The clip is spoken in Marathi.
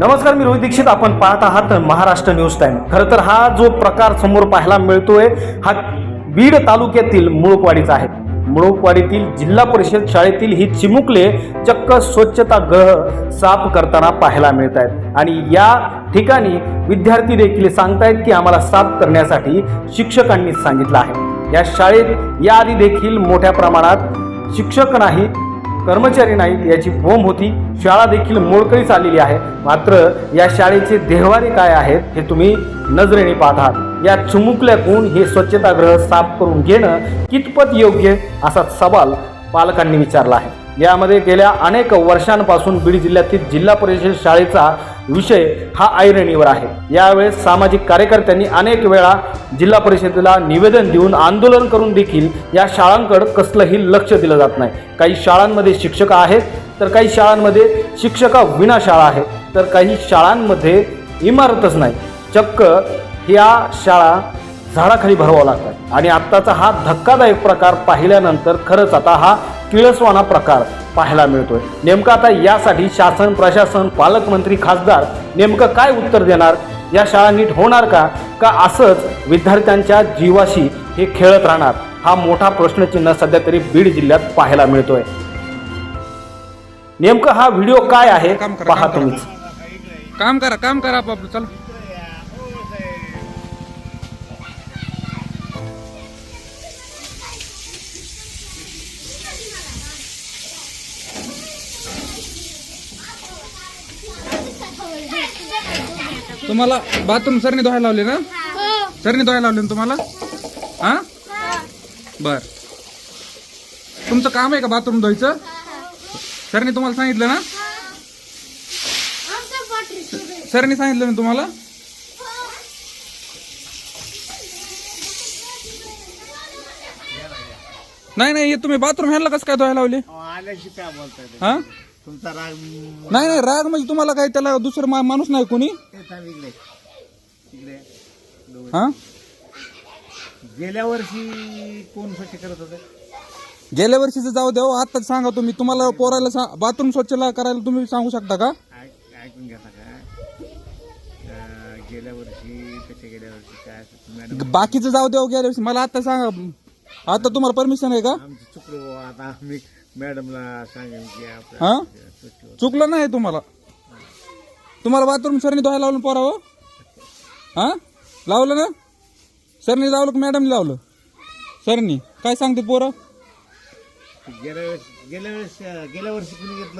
नमस्कार मी रोहित दीक्षित. आपण पाहत आहात महाराष्ट्र न्यूज टाइम. खरं तर हा जो प्रकार समोर पाहायला मिळतोय हा बीड तालुक्यातील मुळकवाडीचा आहे. मुळकवाडीतील जिल्हा परिषद शाळेतील ही चिमुकले चक्क स्वच्छता ग्रह साफ करताना पाहायला मिळत आहेत आणि या ठिकाणी विद्यार्थी देखील सांगतायत की आम्हाला साफ करण्यासाठी शिक्षकांनी सांगितलं आहे. या शाळेत याआधी देखील मोठ्या प्रमाणात शिक्षक नाही कर्मचारी नाहीत याची बोंब होती. शाळा देखील मोडकळीस आलेली आहे. मात्र या शाळेचे देहवारी काय आहेत हे तुम्ही नजरेने पाहत आहात या चिमुकल्याकून हे स्वच्छतागृह साफ करून घेणं कितपत योग्य असा सवाल पालकांनी विचारला आहे. यामध्ये गेल्या अनेक वर्षांपासून बीड जिल्ह्यातील जिल्हा परिषद शाळेचा विषय हा ऐरणीवर आहे. यावेळेस सामाजिक कार्यकर्त्यांनी अनेक वेळा जिल्हा परिषदेला निवेदन देऊन आंदोलन करून देखील या शाळांकडे कसलंही लक्ष दिलं जात नाही. काही शाळांमध्ये शिक्षक आहेत तर काही शाळांमध्ये शिक्षका विना शाळा आहेत तर काही शाळांमध्ये इमारतच नाही. चक्क ह्या शाळा झाडाखाली भरवावं लागतात आणि आत्ताचा हा धक्कादायक प्रकार पाहिल्यानंतर खरंच आता हा किळसवाना प्रकार पाहायला मिळतोय. नेमकं आता यासाठी शासन प्रशासन पालकमंत्री खासदार नेमकं काय उत्तर देणार? या शाळा नीट होणार का? का असंच विद्यार्थ्यांच्या जीवाशी हे खेळत राहणार? हा मोठा प्रश्नचिन्ह सध्या तरी बीड जिल्ह्यात पाहायला मिळतोय. नेमकं हा व्हिडिओ काय आहे? काम करा, पहा काम करा. तुम्हीच. काम करा काम करा आपापलं चल. तुम्हाला बाथरूम सरनी धुवायला लावले ना? सरनी धुवायला लावले ना तुम्हाला? हा? बर. तुमचं काम आहे का बाथरूम धुवायचं? सरनी तुम्हाला सांगितलं ना? सरनी सांगितलं ना तुम्हाला? नाही नाही हे तुम्ही बाथरूम ह्याला कसं काय धुवायला लावले? हा? तुमचा राग नाही नाही राग म्हणजे तुम्हाला काय त्याला दुसरं मा- माणूस नाही कोणी? येतात इकडे. इकडे. हा? गेल्या वर्षी कोण स्वच्छ करत होते? गेल्या वर्षीचं जाऊ द्या हो, आता सांगा तुम्ही. तुम्हाला पोरायला सा- बाथरूम स्वच्छ ला- करायला तुम्ही सांगू शकता का? ऐक- ऐकून घ्या अं, गेल्या वर्षी कसे गेल्या वर्षी काय असं मॅडम बाकीचं जाऊ द्या हो गेल्या वर्षी. मला आता सांगा. आता तुम्हाला परमिशन आहे का? आमचं चुकलो बुवा. आता आम्ही मॅडमला सांगेन की आपलं हा? स्वच्छ होतं. चुकलं नाही तुम्हाला? तुम्हाला बाथरूम सरनी धुवायला लावलं पोरावं हा? लावलं ना? सरनी लावलं का मॅडमनी लावलं? सरनी. काय सांगते पोरं? गेल्या वेळेस गेल्या वेळेस गेल्या वर्षी कुणी घेतलं?